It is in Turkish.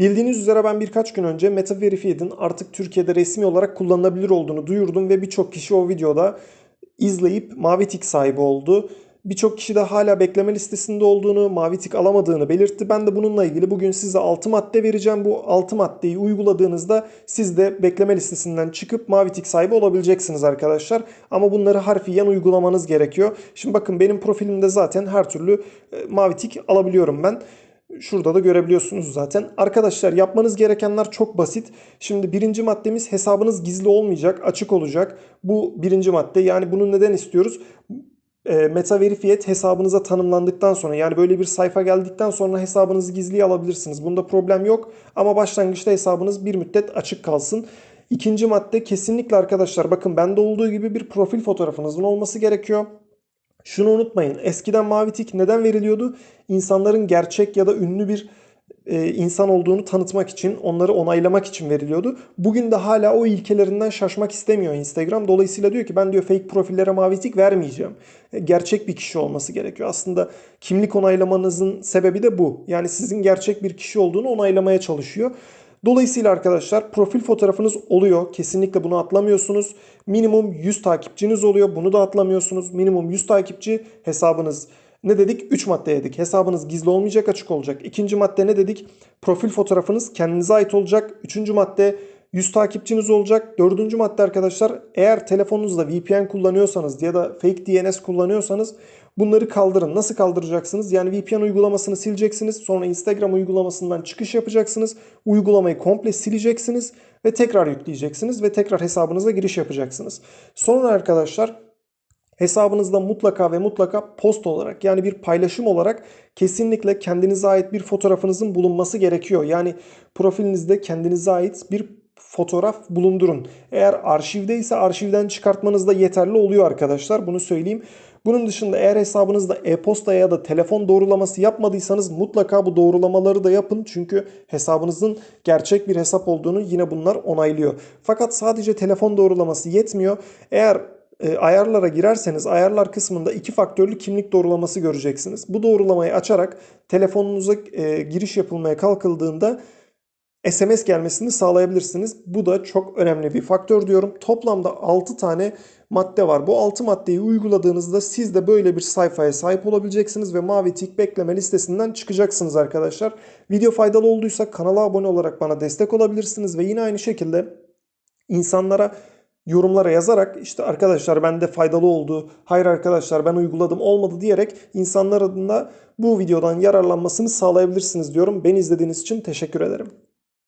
Bildiğiniz üzere ben birkaç gün önce Meta Verified'in artık Türkiye'de resmi olarak kullanılabilir olduğunu duyurdum ve birçok kişi o videoda izleyip Mavi Tik sahibi oldu. Birçok kişi de hala bekleme listesinde olduğunu, Mavi Tik alamadığını belirtti. Ben de bununla ilgili bugün size 6 madde vereceğim. Bu 6 maddeyi uyguladığınızda siz de bekleme listesinden çıkıp Mavi Tik sahibi olabileceksiniz arkadaşlar. Ama bunları harfiyen uygulamanız gerekiyor. Şimdi bakın benim profilimde zaten her türlü e, Mavi Tik alabiliyorum ben. Şurada da görebiliyorsunuz zaten. Arkadaşlar yapmanız gerekenler çok basit. Şimdi birinci maddemiz hesabınız gizli olmayacak, açık olacak. Bu birinci madde. Yani bunu neden istiyoruz? E, Meta Verified hesabınıza tanımlandıktan sonra yani böyle bir sayfa geldikten sonra hesabınızı gizliye alabilirsiniz. Bunda problem yok ama başlangıçta hesabınız bir müddet açık kalsın. İkinci madde kesinlikle arkadaşlar bakın bende olduğu gibi bir profil fotoğrafınızın olması gerekiyor. Şunu unutmayın. Eskiden mavi tik neden veriliyordu? İnsanların gerçek ya da ünlü bir e, insan olduğunu tanıtmak için, onları onaylamak için veriliyordu. Bugün de hala o ilkelerinden şaşmak istemiyor Instagram. Dolayısıyla diyor ki ben diyor fake profillere mavi tik vermeyeceğim. E, gerçek bir kişi olması gerekiyor. Aslında kimlik onaylamanızın sebebi de bu. Yani sizin gerçek bir kişi olduğunu onaylamaya çalışıyor. Dolayısıyla arkadaşlar profil fotoğrafınız oluyor. Kesinlikle bunu atlamıyorsunuz. Minimum 100 takipçiniz oluyor. Bunu da atlamıyorsunuz. Minimum 100 takipçi hesabınız ne dedik? 3 madde dedik. Hesabınız gizli olmayacak, açık olacak. İkinci madde ne dedik? Profil fotoğrafınız kendinize ait olacak. Üçüncü madde 100 takipçiniz olacak. Dördüncü madde arkadaşlar eğer telefonunuzda VPN kullanıyorsanız ya da fake DNS kullanıyorsanız bunları kaldırın. Nasıl kaldıracaksınız? Yani VPN uygulamasını sileceksiniz. Sonra Instagram uygulamasından çıkış yapacaksınız. Uygulamayı komple sileceksiniz ve tekrar yükleyeceksiniz ve tekrar hesabınıza giriş yapacaksınız. Sonra arkadaşlar hesabınızda mutlaka ve mutlaka post olarak yani bir paylaşım olarak kesinlikle kendinize ait bir fotoğrafınızın bulunması gerekiyor. Yani profilinizde kendinize ait bir fotoğraf bulundurun. Eğer arşivde ise arşivden çıkartmanız da yeterli oluyor arkadaşlar. Bunu söyleyeyim. Bunun dışında eğer hesabınızda e-posta ya da telefon doğrulaması yapmadıysanız mutlaka bu doğrulamaları da yapın. Çünkü hesabınızın gerçek bir hesap olduğunu yine bunlar onaylıyor. Fakat sadece telefon doğrulaması yetmiyor. Eğer e, ayarlara girerseniz ayarlar kısmında iki faktörlü kimlik doğrulaması göreceksiniz. Bu doğrulamayı açarak telefonunuza e, giriş yapılmaya kalkıldığında SMS gelmesini sağlayabilirsiniz. Bu da çok önemli bir faktör diyorum. Toplamda 6 tane madde var. Bu 6 maddeyi uyguladığınızda siz de böyle bir sayfaya sahip olabileceksiniz ve mavi tik bekleme listesinden çıkacaksınız arkadaşlar. Video faydalı olduysa kanala abone olarak bana destek olabilirsiniz ve yine aynı şekilde insanlara yorumlara yazarak işte arkadaşlar bende faydalı oldu, hayır arkadaşlar ben uyguladım olmadı diyerek insanlar adına bu videodan yararlanmasını sağlayabilirsiniz diyorum. Beni izlediğiniz için teşekkür ederim.